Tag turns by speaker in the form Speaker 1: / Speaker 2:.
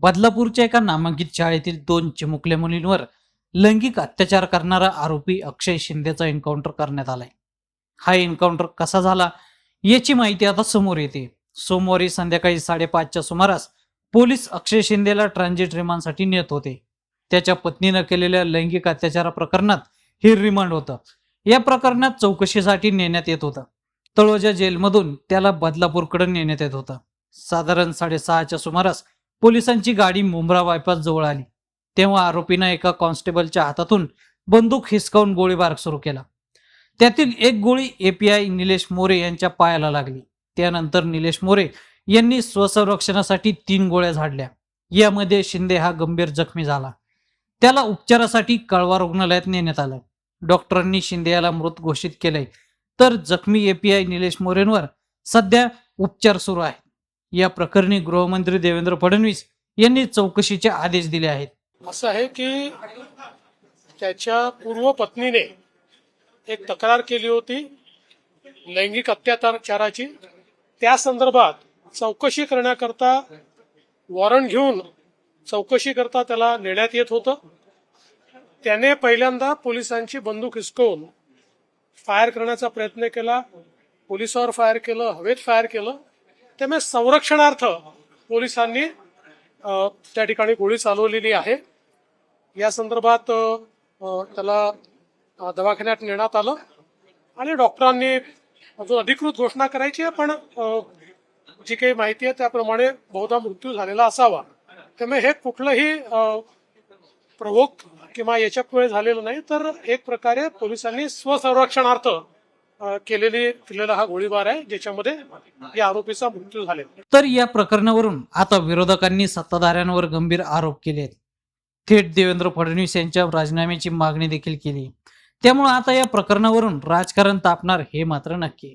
Speaker 1: बदलापूरच्या एका नामांकित शाळेतील दोन चिमुकल्या मुलींवर लैंगिक अत्याचार करणारा आरोपी अक्षय शिंदेचा एन्काउंटर करण्यात आलाय. हा एन्काउंटर कसा झाला याची माहिती आता समोर येते. सोमवारी संध्याकाळी साडेपाचच्या सुमारास पोलीस अक्षय शिंदेला ट्रान्झिट रिमांडसाठी नेत होते. त्याच्या पत्नीनं केलेल्या लैंगिक अत्याचारा प्रकरणात हे रिमांड होतं. या प्रकरणात चौकशीसाठी नेण्यात येत होतं. तळोजा जेलमधून त्याला बदलापूरकडे नेण्यात येत होतं. साधारण साडेसहाच्या सुमारास पोलिसांची गाडी मुंब्रा बायपास जवळ आली. तेव्हा आरोपीनं एका कॉन्स्टेबलच्या हातातून बंदूक हिसकावून गोळीबार सुरू केला. त्यातील एक गोळी एपीआय निलेश मोरे यांच्या पायाला लागली. त्यानंतर निलेश मोरे यांनी स्वसंरक्षणासाठी तीन गोळ्या झाडल्या. यामध्ये शिंदे हा गंभीर जखमी झाला. त्याला उपचारासाठी कळवा रुग्णालयात नेण्यात आलं. डॉक्टरांनी शिंदे याला मृत घोषित केलंय. तर जखमी एपीआय निलेश मोरेंवर सध्या उपचार सुरू आहेत. या प्रकरणी गृहमंत्री देवेंद्र फडणवीस यांनी चौकशीचे आदेश दिले आहेत.
Speaker 2: असं आहे की त्याच्या पूर्व पत्नीने एक तक्रार केली होती लैंगिक अत्याचाराची. त्या संदर्भात चौकशी करण्याकरता वॉरंट घेऊन चौकशी करता त्याला नेण्यात येत होतं. त्याने पहिल्यांदा पोलिसांची बंदूक हिसकवून फायर करण्याचा प्रयत्न केला. पोलिसावर फायर केलं हवेत फायर केलं. त्यामुळे संरक्षणार्थ पोलिसांनी त्या ठिकाणी गोळी चालवलेली आहे. या संदर्भात त्याला दवाखान्यात नेण्यात आलं आणि डॉक्टरांनी अजून अधिकृत घोषणा करायची आहे पण जी काही माहिती आहे त्याप्रमाणे बहुधा मृत्यू झालेला असावा. त्यामुळे हे कुठलंही प्रवोक किंवा याच्यामुळे झालेलं नाही तर एक प्रकारे पोलिसांनी स्वसंरक्षणार्थ केलेली केलेला हा गोळीबार आहे ज्याच्यामध्ये या आरोपीचा मृत्यू झालेला
Speaker 1: तर या प्रकरणावरून आता विरोधकांनी सत्ताधाऱ्यांवर गंभीर आरोप केले आहेत थेट देवेंद्र फडणवीस यांच्या राजीनाम्याची मागणी देखील केली. त्यामुळे आता या प्रकरणावरून राजकारण तापणार हे मात्र नक्की.